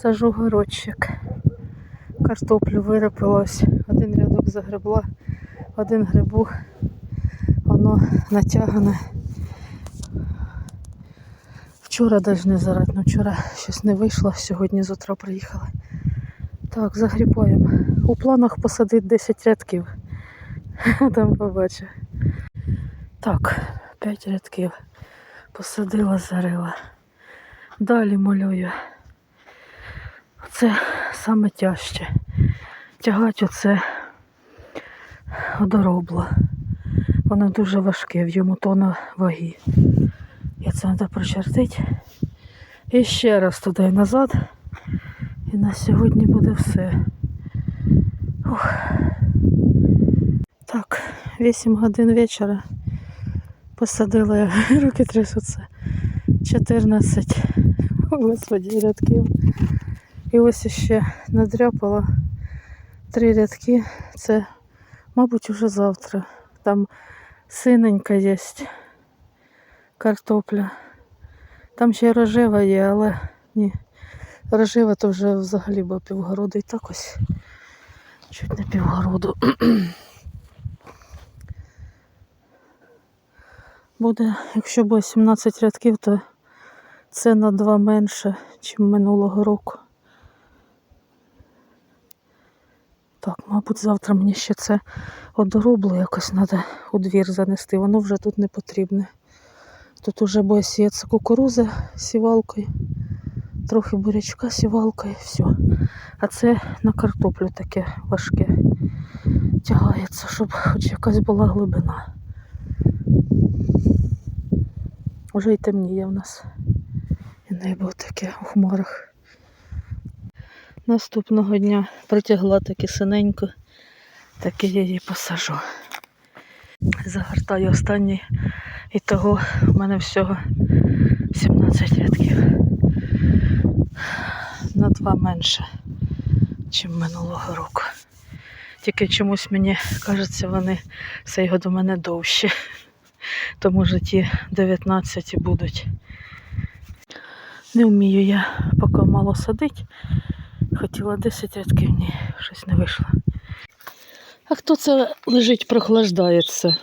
Сажу городчик. Картоплю вирипилось. Один рядок загребла, один грибу. Воно натягане. Вчора навіть не зарать, ну вчора щось не вийшло, сьогодні з утра приїхала. Так, загрібаємо. У планах посадити 10 рядків. Там побачу. Так, 5 рядків. Посадила, зарила. Далі малюю. Це саме тяжче. Тягать оце одоробло. Воно дуже важке, в йому тона ваги. І це треба прочертити. І ще раз туди і назад. І на сьогодні буде все. Ух. Так, 8 годин вечора. Посадила я руки трясуться. 14 господі рядків. І ось ще надряпала три рядки. Це, мабуть, уже завтра. Там синенька є картопля. Там ще рожева є, але ні. Рожева то вже взагалі бо півгороду і так ось. Чуть не півгороду. Буде, якщо буде 17 рядків, то це на два менше, ніж минулого року. Так, мабуть, завтра мені ще це одоробло якось треба у двір занести. Воно вже тут не потрібне. Тут уже буде сіятися кукуруза сівалкою, трохи бурячка сівалкою, все. А це на картоплю таке важке тягається, щоб хоч якась була глибина. Уже й темніє в нас. І небо таке у хмарах. Наступного дня притягла таки синеньку, так я її посажу. Загортаю останній. І того в мене всього 17 рядків. На два менше, ніж минулого року. Тільки чомусь мені кажеться, вони цей год у мене довші. Тому що ті 19 будуть. Не вмію я поки мало садить. Хотіла 10 рядків, ні, щось не вийшло. А хто це лежить, прохлаждається?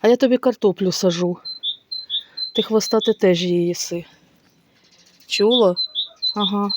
А я тобі картоплю сажу. Ти хвостати теж її їси. Чула? Ага.